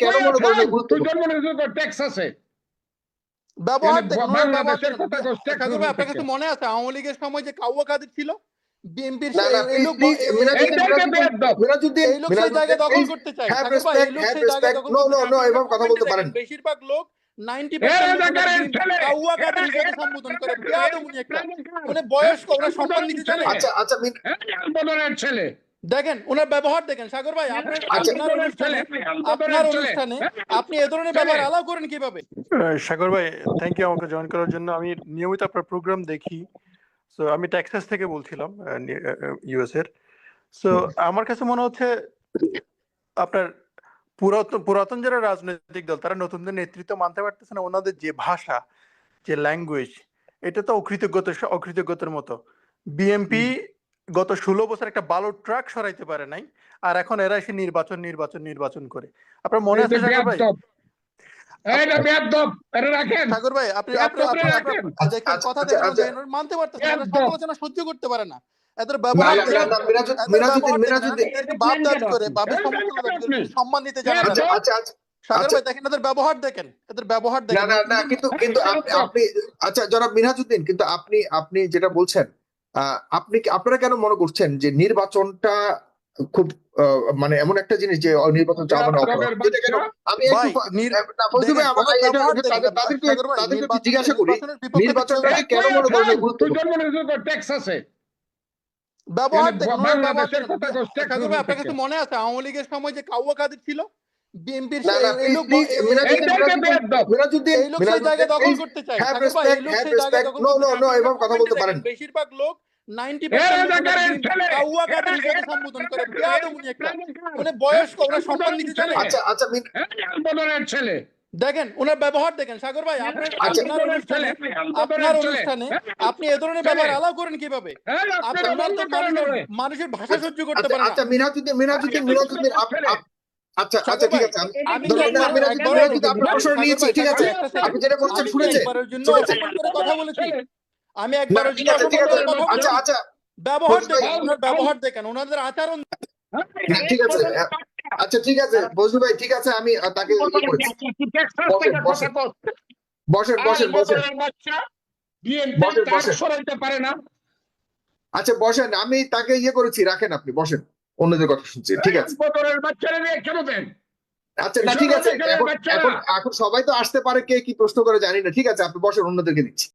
কেন মনে করেন গুরুত্বপূর্ণ আছে। ব্যবহার বাংলাদেশের কথা আপনার কাছে মনে আছে আওয়ামী লীগের সময় যে কাউয়া কাদের ছিল বিএনপির বেশিরভাগ লোক 90% এ লোক রাজাকারের ওনাকে ছেলে, দেখেন ওনার ব্যবহার দেখেন সাগর ভাই আপনার আচ্ছা। অনুষ্ঠানে আপনার অনুষ্ঠানে আপনি এ ধরনের ব্যবহার আলাও করেন কীভাবে? সাগর ভাই থ্যাংক ইউ আমাকে জয়েন করার জন্য। আমি নিয়মিত আপনার প্রোগ্রাম দেখি। সো আমি টেক্সাস থেকে বলছিলাম ইউএস এর। সো আমার কাছে মনে হচ্ছে আপনার পুরাতন পুরাতন যারা রাজনৈতিক দল তারা নতুনদের নেতৃত্ব মানতে পারতেছে না। ওনাদের যে ভাষা যে ল্যাঙ্গুয়েজ এটা তো অকৃতজ্ঞতা অকৃতজ্ঞতার মতো। বিএমপি গত ষোলো বছর একটা ভালো ট্রাক সরাইতে পারে নাই আর এখন এরা এসে নির্বাচন নির্বাচন নির্বাচন করে আপনার মনে আছে ভাই সাগর ভাই আপনি। দেখেন, আচ্ছা, কথা আচ্ছা, দেখেন আচ্ছা। মানতে সমালোচনা সহ্য করতে পারে না এদের ব্যবহার বাপ দাবি করে বাপের। সম্মান দিতে জানে না আচ্ছা আচ্ছা আচ্ছা সাগর আচ্ছা। ভাই দেখেন এদের ব্যবহার দেখেন এদের ব্যবহার দেখেন না না কিন্তু কিন্তু আপনি আচ্ছা জনাব মিনহাজুদ্দিন কিন্তু আপনি আপনি যেটা বলছেন আপনি আপনারা কেন মনে করছেন যে নির্বাচনটা খুব মানে এমন একটা জিনিস যে নির্বাচন চাওয়া মানে অপরাধ? আপনাদের এটা কেন আমি তাদেরকে জিজ্ঞাসা করি নির্বাচনটাকে কেন মনে করেন গুরুত্বপূর্ণ ব্যবহার কাছে মনে আছে আওয়ামী লীগের সময় যে কাউয়া কাদের ছিল? বিএনপির না না এই লোক প্লিজ মিনাজুদ্দিন এইটাকে মিনাজুদ্দিন বেয়াদব। মিনাজুদ্দিন এই লোক সেই জায়গা দখল মিনাজুদ্দিন করতে চায়। হ্যাভ সাগর ভাই, এই রেসপেক্ট লোক হ্যাভ সেই জায়গা রেসপেক্ট দখল নো করতে নো চায়। নো আপনি এভাবে কথা বলতে দেখেন, পারেন। বেশিরভাগ লোক 90% এ লোক রাজাকারের ওনাকে ছেলে। আচ্ছা আচ্ছা দেখেন ওনার ব্যবহার দেখেন। সাগর ভাই আপনার আচ্ছা। আপনার অনুষ্ঠানে আপনার অনুষ্ঠানে আপনি এ ধরনের ব্যবহার আলাও করেন কীভাবে? তো মানুষের ভাষা সহ্য করতে আচ্ছা পারেন না। আচ্ছা মিনহাজুদ্দিন মিনহাজুদ্দিন মিনহাজুদ্দিন আপ- আপ- আচ্ছা আচ্ছা ঠিক আছে আমি একবার- একবার- নিয়েছি, ঠিক আছে? আপনি যেটা বলছেন কথা বলেছি। আমি কথা আচ্ছা আচ্ছা। ব্যবহার দেখেন ওনার ব্যবহার দেখেন ওনাদের আচরণ ঠিক আছে। আচ্ছা ঠিক আছে। বজলু ভাই ঠিক আছে আমি তাকে ইয়ে বসেন, বসেন। বসেন। আচ্ছা বসেন আমি তাকে ইয়ে করেছি রাখেন আপনি বসেন। অন্যদের কথা শুনছি ঠিক আছে। বাচ্চারা নিয়ে কেন দেন আচ্ছা ঠিক আছে এখন সবাই তো আসতে পারে কে কি প্রশ্ন করে জানি না ঠিক আছে আপনি বসেন অন্যদেরকে দিচ্ছি।